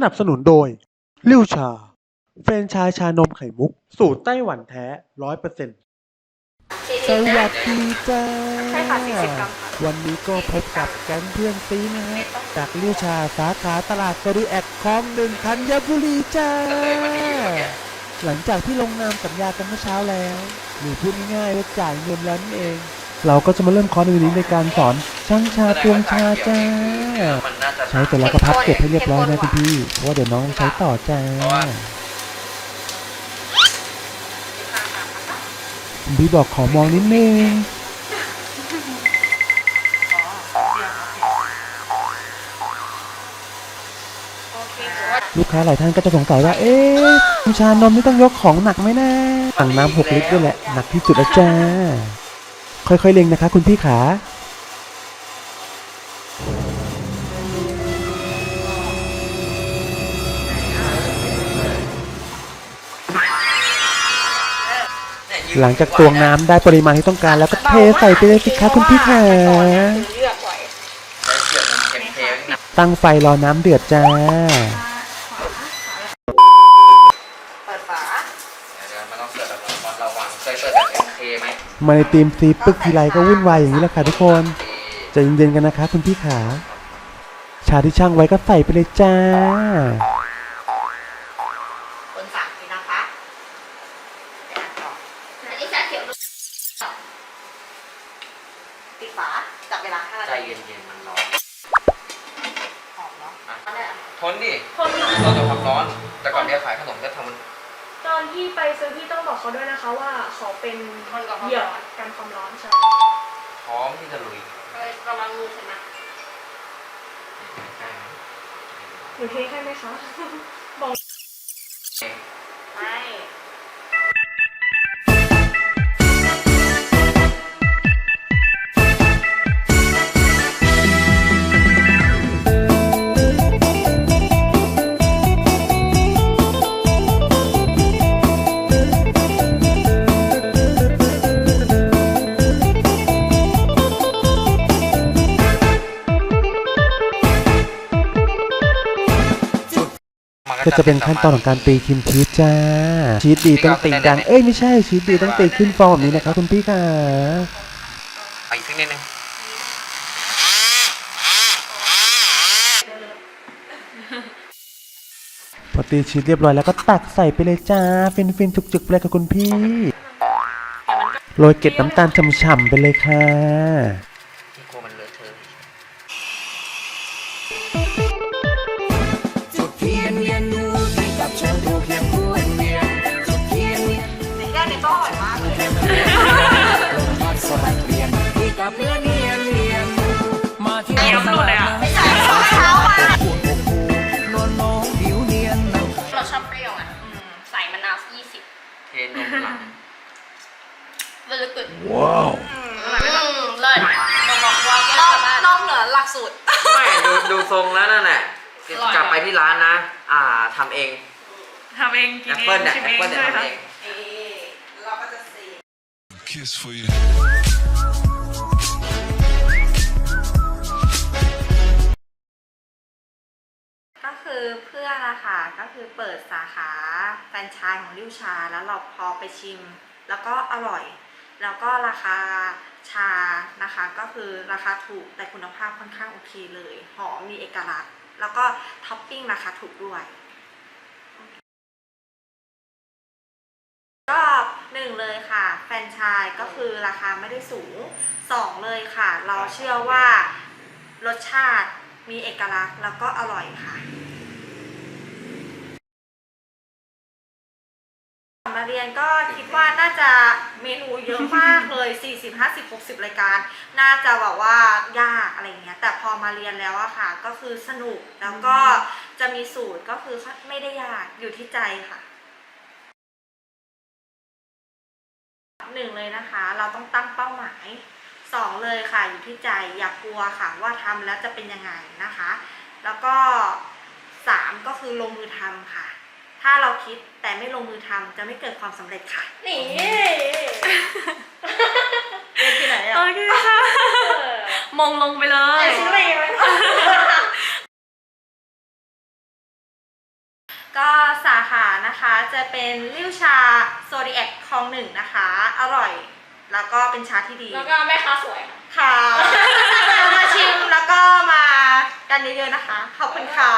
สนับสนุนโดยลิวชา เฟรนไชายชานมไข่มุก สูตรไต้หวันแท้ร้อยเปอร์เซ็นต์สวัสดีจ้าใช่ค่ะ40กรัมค่ะวันนี้ก็พบกับแก๊งเพื่อนซีนะฮะจากลิวชาสาขาตลาดโซดีแอคคลองหนึ่งธัญบุรีจ้า หลังจากที่ลงนามสัญญากันเมื่อเช้าแล้ว หรือพูดง่ายๆว่าจ่ายเงินแล้วนั่นเอง เราก็จะมาเริ่มคอร์สในวันนี้ในการสอนช่างชาตวงชาจ้ามันน่าจะใช้เสร็จแล้วก็พับเก็บให้เรียบร้อยนะคุณพี่เพราะว่าเดี๋ยวน้องใช้ต่อจ้าคุณพี่บอกขอมองนิดนึงลูกค้าหลายท่านก็จะสงสัยว่า เอ๊ะน้ำชานมนี่ต้องยกของหนักไหมนะถังน้ำหกลิตรด้วยแหละ หนักที่สุดแล้วจ้า ค่อยๆเล็งนะคะ คุณพี่ขา หลังจากตวงน้ำได้ปริมาณที่ต้องการแล้วก็เทใส่ไปเลยสิคะคุณพี่ขา ตั้งไฟรอน้ำเดือดจ้า เปิดฝา เดี๋ยวมันต้องเสิร์ฟแบบระมัดระวังเคยเสิร์ฟแบบเอ็มเคไห มาในทีมซีปึ๊กทีไรก็วุ่นวายอย่างนี้แหละค่ะทุกคนใจะเย็นๆกันนะคะคุณพี่ขาชาที่ช่างไว้ก็ใส่ไปเลยจ้า คนสามทีนะคะเดี๋ยวอ่านต่ออันนี้ชาเขียวปิดฝาจับเวลาห้าใจนาทีเย็นๆมันร้อนหอมเนาะอันนี้อะทนดิคนเราจะความร้อน แต่ก่อนที่จะขายขนมก็ทำมัน ตอนที่ไปซื้อพี่ต้องบอกเขาด้วยนะคะว่าเขาเป็นเหยื่อการความร้อนใช่พร้อมที่จะลุยเลยระวังมือใช่ไหมหนูเทให้ไหมคะบอก ก็จะเป็นขั้นตอนของการตีครีมชีสจ้า ชีสดีต้องตีดัง เอ้ยไม่ใช่ชีสดีต้องตีขึ้นฟองแบบนี้นะคะคุณพี่ขาไปอีกสักนิดนึงพอตีชีสเรียบร้อยแล้วก็ตักใส่ไปเลยจ้า ฟินฟินๆจุกๆไปเลยค่ะคุณพี่ โรยเกล็ดน้ำตาลฉ่ำๆไปเลยค่ะ ทรงแล้วนั่นแหละอร่อย กลับไปที่ร้านนะ อ่าทำเองทำเองกิแอนปเอเปิ้ลงเนี่ยชิมแอเอปงเปิ้ลเนี่ยใช่ไหมทำคะ เอง เราก็จะสี kiss for you. ก็คือเพื่อนอะค่ะก็คือเปิดสาขาแฟรนไชส์ของริวชา แล้วเราพอไปชิม แล้วก็อร่อย แล้วก็ราคา ชานะคะก็คือราคาถูกแต่คุณภาพค่อนข้างโอเคเลย หอมมีเอกลักษณ์ แล้วก็ท็อปปิ้งราคาถูกด้วยก็หนึ่งเลยค่ะ แฟนชส์ก็คือราคาไม่ได้สูงสองเลยค่ะ เราเชื่อว่ารสชาติมีเอกลักษณ์แล้วก็อร่อยค่ะ มา เรียนก็คิดว่าน่าจะเมนูเยอะมากเลย 40 50 60 รายการ น่าจะแบบว่ายากอะไรเงี้ยแต่พอมาเรียนแล้วอะค่ะ ก็คือสนุกแล้วก็จะมีสูตรก็คือไม่ได้ยากอยู่ที่ใจค่ะหนึ่งเลยนะคะ เราต้องตั้งเป้าหมายสองเลยค่ะอยู่ที่ใจอย่ากกลัวค่ะว่าทำแล้วจะเป็นยังไงนะคะ แล้วก็สามก็คือลงมือทำค่ะ เราคิดแต่ไม่ลงมือทำจะไม่เกิดความสำเร็จค่ะนี่ เรียนที่ไหนอะโอเคค่ะมงลงไปเลยแต่ชื่ออะไรยังไม่ก็สาขานะคะจะเป็นริ้วชาโซดิแอคคลองหนึ่งนะคะ อร่อยแล้วก็เป็นชาที่ดี แล้วก็แม่ค้าสวยค่ะ ค่ะ มาชิมแล้วก็มากันเยอะๆนะคะ ขอบคุณค่ะ